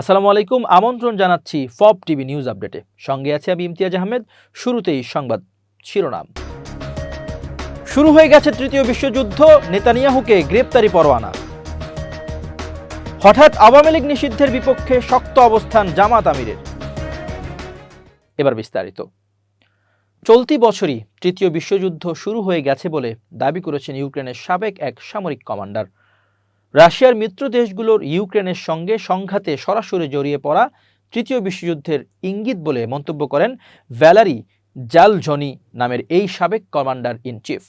আসসালামু আলাইকুম, আমন্ত্রণ জানাচ্ছি ফব টিভি নিউজ আপডেটে। সঙ্গে আছে আমি ইমতিয়াজ আহমেদ, শুরুতেই সংবাদ শিরোনাম। শুরু হয়ে গেছে তৃতীয় বিশ্বযুদ্ধ, নেতানিয়াহুকে গ্রেপ্তারি পরোয়ানা। হঠাৎ আওয়ামী লীগ নিষিদ্ধের বিপক্ষে শক্ত অবস্থান জামাত আমিরের। এবার বিস্তারিত। চলতি বছরই তৃতীয় বিশ্বযুদ্ধ শুরু হয়ে গেছে বলে দাবি করেছেন ইউক্রেনের সাবেক এক সামরিক কমান্ডার। রাশিয়ার মিত্র দেশগুলোর ইউক্রেনের সঙ্গে সংঘাতে সরাসরি জড়িয়ে পড়া তৃতীয় বিশ্বযুদ্ধের ইঙ্গিত বলে মন্তব্য করেন ভ্যালারি জালঝনি নামের এই সাবেক কমান্ডার ইন চিফ।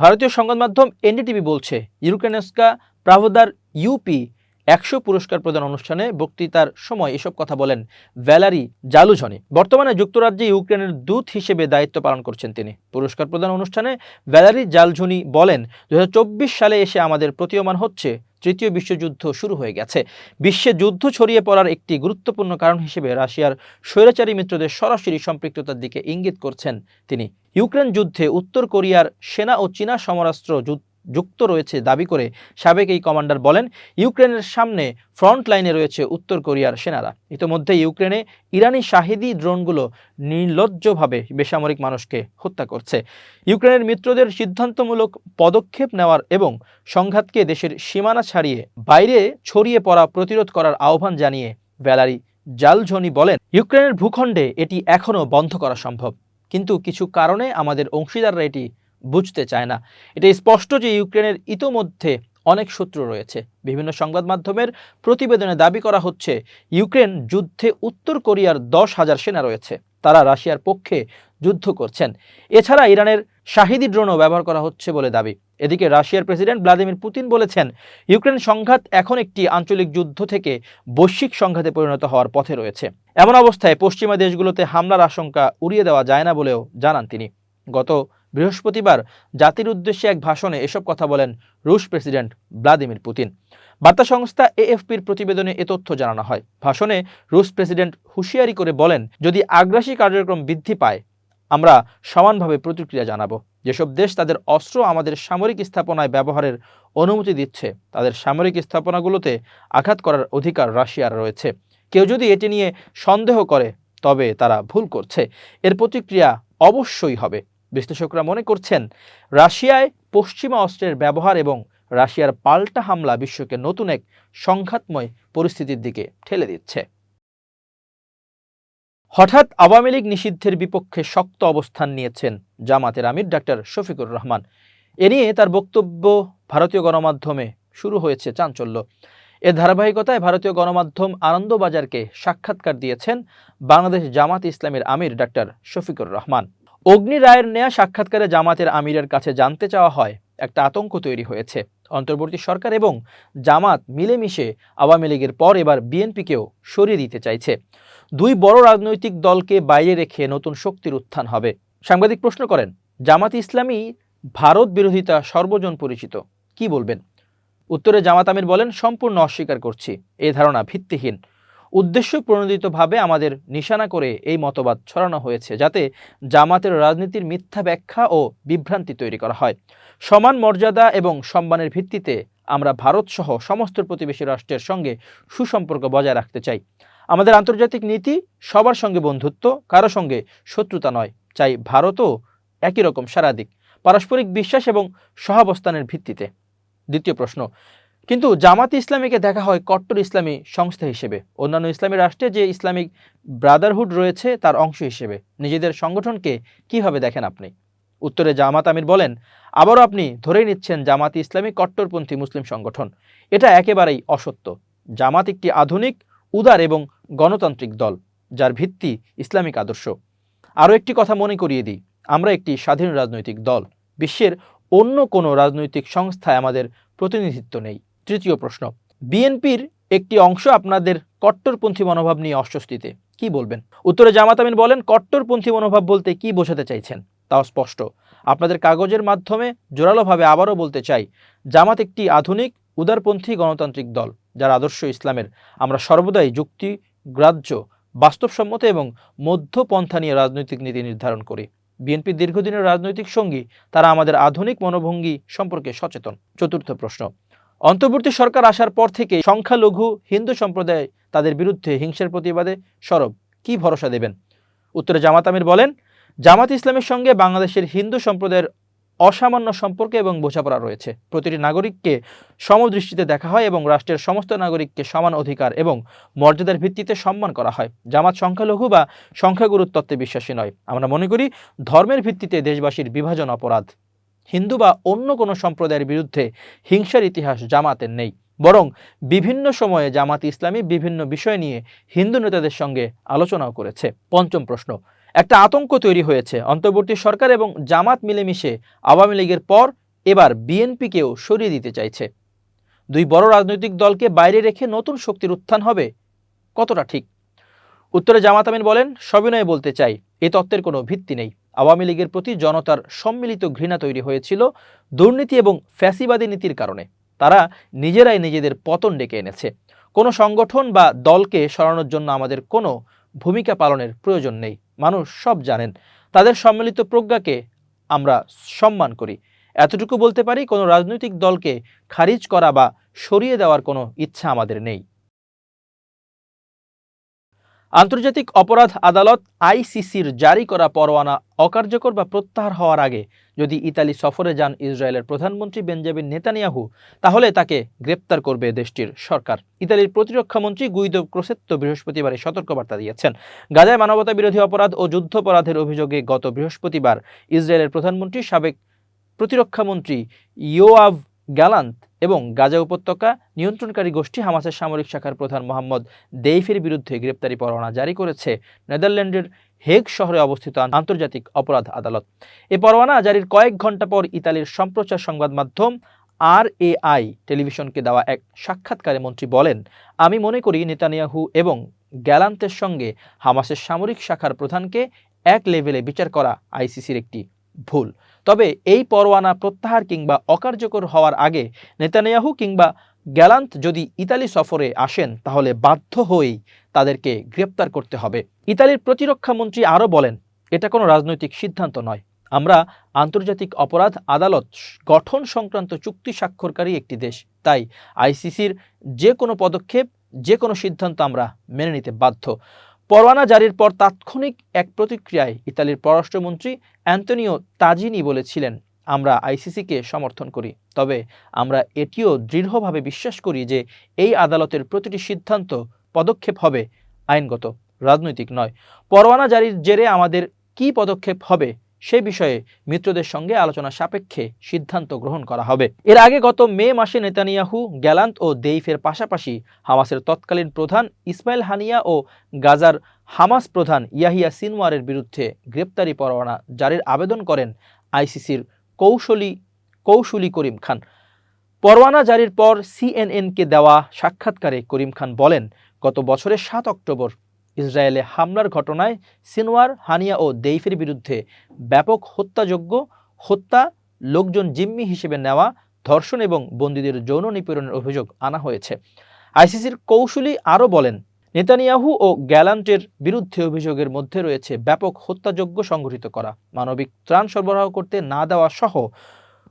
ভারতীয় সংবাদ মাধ্যম এনডিটিভি বলছে, ইউক্রেনেস্কা প্রাভদার ইউপি একশো পুরস্কার প্রদান অনুষ্ঠানে বক্তৃতার সময় এসব কথা বলেন ভ্যালারি জালুঝনি। বর্তমানে যুক্তরাজ্যে ইউক্রেনের দূত হিসেবে দায়িত্ব পালন করছেন তিনি। পুরস্কার প্রদান অনুষ্ঠানে ভ্যালারি জালঝুনি বলেন, দুই হাজার চব্বিশ সালে এসে আমাদের প্রতীয়মান হচ্ছে তৃতীয় বিশ্বযুদ্ধ শুরু হয়ে গেছে। বিশ্বে যুদ্ধ ছড়িয়ে পড়ার একটি গুরুত্বপূর্ণ কারণ হিসেবে রাশিয়ার স্বৈরাচারী মিত্রদের সরাসরি সম্পৃক্ততার দিকে ইঙ্গিত করছেন তিনি। ইউক্রেন যুদ্ধে উত্তর কোরিয়ার সেনা ও চীনা সমরাস্ত্র যুদ্ধ যুক্ত রয়েছে দাবি করে সাবেক এই কমান্ডার বলেন, ইউক্রেনের সামনে ফ্রন্ট লাইনে রয়েছে উত্তর কোরিয়ার সেনারা। ইতোমধ্যে ইউক্রেনে ইরানি শাহিদি ড্রোনগুলো নির্লজ্জভাবে বেসামরিক মানুষকে হত্যা করছে। ইউক্রেনের মিত্রদের সিদ্ধান্তমূলক পদক্ষেপ নেওয়ার এবং সংঘাতকে দেশের সীমানা ছাড়িয়ে বাইরে ছড়িয়ে পড়া প্রতিরোধ করার আহ্বান জানিয়ে ভ্যালারি জালঝনি বলেন, ইউক্রেনের ভূখণ্ডে এটি এখনও বন্ধ করা সম্ভব। কিন্তু কিছু কারণে আমাদের অংশীদাররা এটি বুঝতে চায় না। এটা স্পষ্ট যে ইউক্রেনের ইতোমধ্যে অনেক শত্রু রয়েছে। বিভিন্ন সংবাদ মাধ্যমের প্রতিবেদনে দাবি করা হচ্ছে, ইউক্রেন যুদ্ধে উত্তর কোরিয়ার দশ হাজার সেনা রয়েছে। তারা রাশিয়ার পক্ষে যুদ্ধ করছেন। এছাড়া ইরানের শাহিদি ড্রোনও ব্যবহার করা হচ্ছে বলে দাবি। এদিকে রাশিয়ার প্রেসিডেন্ট ভ্লাদিমির পুতিন বলেছেন, ইউক্রেন সংঘাত এখন একটি আঞ্চলিক যুদ্ধ থেকে বৈশ্বিক সংঘাতে পরিণত হওয়ার পথে রয়েছে। এমন অবস্থায় পশ্চিমা দেশগুলোতে হামলার আশঙ্কা উড়িয়ে দেওয়া যায় না বলেও জানান তিনি। গত বৃহস্পতিবার জাতির উদ্দেশ্যে এক ভাষণে এসব কথা বলেন রুশ প্রেসিডেন্ট ভ্লাদিমির পুতিন। বার্তা সংস্থা এএফপির প্রতিবেদনে এ তথ্য জানানো হয়। ভাষণে রুশ প্রেসিডেন্ট হুঁশিয়ারি করে বলেন, যদি আগ্রাসী কার্যক্রম বৃদ্ধি পায়, আমরা সমানভাবে প্রতিক্রিয়া জানাব। যেসব দেশ তাদের অস্ত্র আমাদের সামরিক স্থাপনায় ব্যবহারের অনুমতি দিচ্ছে, তাদের সামরিক স্থাপনাগুলোতে আঘাত করার অধিকার রাশিয়ার রয়েছে। কেউ যদি এটি নিয়ে সন্দেহ করে, তবে তারা ভুল করছে। এর প্রতিক্রিয়া অবশ্যই হবে। বিশ্লেষকরা মনে করছেন, রাশিয়ায় পশ্চিমা অস্ত্রের ব্যবহার এবং রাশিয়ার পাল্টা হামলা বিশ্বকে নতুন এক সংঘাতময় পরিস্থিতির দিকে ঠেলে দিচ্ছে। হঠাৎ আওয়ামী লীগ নিষিদ্ধের বিপক্ষে শক্ত অবস্থান নিয়েছেন জামাতের আমির ডাক্তার শফিকুর রহমান। এ নিয়ে তার বক্তব্য ভারতীয় গণমাধ্যমে শুরু হয়েছে চাঞ্চল্য। এর ধারাবাহিকতায় ভারতীয় গণমাধ্যম আনন্দবাজারকে সাক্ষাৎকার দিয়েছেন বাংলাদেশ জামাত ইসলামের আমির ডাক্তার শফিকুর রহমান। অগ্নি রায়ের নেয়া সাক্ষাৎকারে জামাতের আমিরের কাছে জানতে চাওয়া হয়, একটা আতঙ্ক তৈরি হয়েছে। অন্তর্বর্তী সরকার এবং জামাত মিলেমিশে আওয়ামী লীগের পর এবার বিএনপিকেও সরিয়ে দিতে চাইছে। দুই বড় রাজনৈতিক দলকে বাইরে রেখে নতুন শক্তির উত্থান হবে। সাংবাদিক প্রশ্ন করেন, জামাত ইসলামী ভারত বিরোধিতা সর্বজন পরিচিত, কি বলবেন? উত্তরে জামাত আমির বলেন, সম্পূর্ণ অস্বীকার করছি এই ধারণা ভিত্তিহীন। উদ্দেশ্য প্রণোদিতভাবে আমাদের নিশানা করে এই মতবাদ ছড়ানো হয়েছে, যাতে জামাতের রাজনীতির মিথ্যা ব্যাখ্যা ও বিভ্রান্তি তৈরি করা হয়। সমান মর্যাদা এবং সম্মানের ভিত্তিতে আমরা ভারত সহ সমস্ত প্রতিবেশী রাষ্ট্রের সঙ্গে সুসম্পর্ক বজায় রাখতে চাই। আমাদের আন্তর্জাতিক নীতি সবার সঙ্গে বন্ধুত্ব, কারও সঙ্গে শত্রুতা নয়। চাই ভারতও একই রকম সারাদিক, পারস্পরিক বিশ্বাস এবং সহাবস্থানের ভিত্তিতে। দ্বিতীয় প্রশ্ন কিন্তু জামাত ইসলামীকে দেখা হয় কট্টর ইসলামী সংস্থা হিসেবে। অন্যান্য ইসলামী রাষ্ট্রে যে ইসলামিক ব্রাদারহুড রয়েছে, তার অংশ হিসেবে। নিজেদের সংগঠনকে কীভাবে দেখেন আপনি? উত্তরে জামাত আমির বলেন, আবারও আপনি ধরেই নিচ্ছেন জামাত ইসলামী কট্টরপন্থী মুসলিম সংগঠন। এটা একেবারেই অসত্য। জামাত একটি আধুনিক, উদার এবং গণতান্ত্রিক দল, যার ভিত্তি ইসলামিক আদর্শ। আরও একটি কথা মনে করিয়ে দিই। আমরা একটি স্বাধীন রাজনৈতিক দল। বিশ্বের অন্য কোনো রাজনৈতিক সংস্থায় আমাদের প্রতিনিধিত্ব নেই। তৃতীয় প্রশ্ন, বিএনপির একটি অংশ আপনাদের কট্টরপন্থী মনোভাব নিয়ে অস্বস্তিতে, কি বলবেন? উত্তরে জামাত আমিন বলেন, কট্টরপন্থী মনোভাব বলতে কি বোঝাতে চাইছেন? তাও স্পষ্ট। আপনাদের কাগজের মাধ্যমে জোরালোভাবে আবারও বলতে চাই, জামাত একটি আধুনিক, উদারপন্থী গণতান্ত্রিক দল, যার আদর্শ ইসলামের আমরা সর্বদাই যুক্তি, গ্রাহ্য, বাস্তবসম্মত এবং মধ্যপন্থা নিয়ে রাজনৈতিক নীতি নির্ধারণ করি। বিএনপির দীর্ঘদিনের রাজনৈতিক সঙ্গী, তারা আমাদের আধুনিক মনোভঙ্গি সম্পর্কে সচেতন। চতুর্থ প্রশ্ন অন্তর্বর্তী সরকার আসার পর থেকে সংখ্যালঘু হিন্দু সম্প্রদায় তাদের বিরুদ্ধে হিংসার প্রতিবাদে সরব। কি ভরসা দেবেন? উত্তরে জামাত আমির বলেন, জামাত ইসলামের সঙ্গে বাংলাদেশের হিন্দু সম্প্রদায়ের অসামান্য সম্পর্ক এবং বোঝাপড়া রয়েছে। প্রতিটি নাগরিককে সমদৃষ্টিতে দেখা হয় এবং রাষ্ট্রের সমস্ত নাগরিককে সমান অধিকার এবং মর্যাদার ভিত্তিতে সম্মান করা হয়। জামাত সংখ্যালঘু বা সংখ্যাগুরুর তত্ত্বে বিশ্বাসী নয়। আমরা মনে করি, ধর্মের ভিত্তিতে দেশবাসীর বিভাজন অপরাধ। হিন্দু বা অন্য কোনো সম্প্রদায়ের বিরুদ্ধে হিংসার ইতিহাস জামাতের নেই। বরং বিভিন্ন সময়ে জামাত ইসলামী বিভিন্ন বিষয় নিয়ে হিন্দু নেতাদের সঙ্গে আলোচনাও করেছে। পঞ্চম প্রশ্ন, একটা আতঙ্ক তৈরি হয়েছে। অন্তর্বর্তী সরকার এবং জামাত মিলেমিশে আওয়ামী লীগের পর এবার বিএনপিকেও সরিয়ে দিতে চাইছে। দুই বড় রাজনৈতিক দলকে বাইরে রেখে নতুন শক্তির উত্থান হবে কতটা ঠিক? উত্তরে জামাত আমিন বলেন, সবিনয়ে বলতে চাই, এ তত্ত্বের কোনো ভিত্তি নেই। আওয়ামী লীগের প্রতি জনতার সম্মিলিত ঘৃণা তৈরি হয়েছিল দুর্নীতি এবং ফ্যাসিবাদী নীতির কারণে। তারা নিজেরাই নিজেদের পতন ডেকে এনেছে। কোনো সংগঠন বা দলকে সরানোর জন্য আমাদের কোনো ভূমিকা পালনের প্রয়োজন নেই। মানুষ সব জানেন। তাদের সম্মিলিত প্রজ্ঞাকে আমরা সম্মান করি। এতটুকু বলতে পারি, কোনো রাজনৈতিক দলকে খারিজ করা বা সরিয়ে দেওয়ার কোনো ইচ্ছা আমাদের নেই। আন্তর্জাতিক অপরাধ আদালত আইসিসির জারি করা পরোয়ানা অকার্যকর বা প্রত্যাহার হওয়ার আগে যদি ইতালি সফরে যান ইসরায়েলের প্রধানমন্ত্রী বেঞ্জামিন নেতানিয়াহু, তাহলে তাকে গ্রেপ্তার করবে দেশটির সরকার। ইতালির প্রতিরক্ষামন্ত্রী গুইদো ক্রোসেত্তো বৃহস্পতিবার সতর্কবার্তা দিয়েছেন। গাজায় মানবতা বিরোধী অপরাধ ও যুদ্ধাপরাধের অভিযোগে গত বৃহস্পতিবার ইসরায়েলের প্রধানমন্ত্রী, সাবেক প্রতিরক্ষামন্ত্রী ইয়োয়াভ গ্যালান্ত এবং গাজা উপত্যকা নিয়ন্ত্রণকারী গোষ্ঠী হামাসের সামরিক শাখার প্রধান মোহাম্মদ দেইফের বিরুদ্ধে গ্রেপ্তারি পরোয়ানা জারি করেছে নেদারল্যান্ডের হেগ শহরে অবস্থিত আন্তর্জাতিক অপরাধ আদালত। এ পরোয়ানা জারির কয়েক ঘণ্টা পর ইতালির সম্প্রচার সংবাদ মাধ্যম আর এআই টেলিভিশনকে দেওয়া এক সাক্ষাৎকারে মন্ত্রী বলেন, আমি মনে করি নেতানিয়াহু এবং গ্যালান্তের সঙ্গে হামাসের সামরিক শাখার প্রধানকে এক লেভেলে বিচার করা আইসিসির একটি ভুল। তবে এই পরোয়ানা প্রত্যাহার কিংবা অকার্যকর হওয়ার আগে নেতানিয়াহু কিংবা গ্যালান্ত যদি ইতালি সফরে আসেন, তাহলে বাধ্য হয়েই তাদেরকে গ্রেপ্তার করতে হবে। ইতালির প্রতিরক্ষা মন্ত্রী আরও বলেন, এটা কোনো রাজনৈতিক সিদ্ধান্ত নয়। আমরা আন্তর্জাতিক অপরাধ আদালত গঠন সংক্রান্ত চুক্তি স্বাক্ষরকারী একটি দেশ। তাই আইসিসির যে কোনো পদক্ষেপ, যে কোনো সিদ্ধান্ত আমরা মেনে নিতে বাধ্য। পরোয়ানা জারির পর তাৎক্ষণিক এক প্রতিক্রিয়ায় ইতালির পররাষ্ট্রমন্ত্রী অ্যান্তনিও তাজিনি বলেছিলেন, আমরা আইসিসিকে সমর্থন করি, তবে আমরা এটিও দৃঢ়ভাবে বিশ্বাস করি যে এই আদালতের প্রতিটি সিদ্ধান্ত পদক্ষেপ হবে আইনগত, রাজনৈতিক নয়। পরোয়ানা জারির জেরে আমাদের কি পদক্ষেপ হবে সে বিষয়ে মিত্রদের সঙ্গে আলোচনা সাপেক্ষে সিদ্ধান্ত গ্রহণ করা হবে। এর আগে গত মে মাসে নেতানিয়াহু গ্যালান্ত ও দেইফের পাশাপাশি হামাসের তৎকালীন প্রধান ইসমাইল হানিয়া ও গাজার হামাস প্রধান ইয়াহিয়া সিনওয়ারের বিরুদ্ধে গ্রেপ্তারি পরোয়ানা জারির আবেদন করেন আইসিসির কৌশলী কৌশলী করিম খান। পরোয়ানা জারির পর সিএনএনকে দেওয়া সাক্ষাৎকারে করিম খান বলেন, গত বছরের সাত অক্টোবর ইসরায়েলে হামলার ঘটনায় সিনওয়ার, হানিয়া ও দেইফের বিরুদ্ধে ব্যাপক হত্যাযোগ্য হত্যা, লোকজন জিম্মি হিসেবে নেওয়া, ধর্ষণ এবং বন্দীদের যৌন নিপীড়নের অভিযোগ আনা হয়েছে। আইসিসির কৌশলী আরও বলেন, নেতানিয়াহু ও গ্যালান্টের বিরুদ্ধে অভিযোগের মধ্যে রয়েছে ব্যাপক হত্যাযোগ্য সংগঠিত করা। মানবিক ত্রাণ সরবরাহ করতে না দেওয়া সহ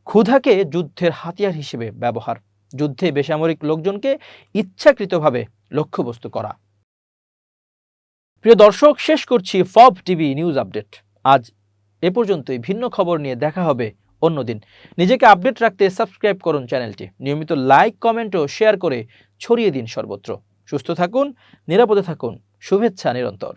ক্ষুধাকে যুদ্ধের হাতিয়ার হিসেবে ব্যবহার। যুদ্ধে বেসামরিক লোকজনকে ইচ্ছাকৃতভাবে লক্ষ্যবস্তু করা। প্রিয় দর্শক, শেষ করছি ফব টিভি নিউজ আপডেট। আজ এ পর্যন্তই, ভিন্ন খবর নিয়ে দেখা হবে অন্যদিন। নিজেকে আপডেট রাখতে সাবস্ক্রাইব করুন চ্যানেলটি। নিয়মিত লাইক, কমেন্ট ও শেয়ার করে ছড়িয়ে দিন সর্বত্র। সুস্থ থাকুন, নিরাপদে থাকুন। শুভেচ্ছা নিরন্তর।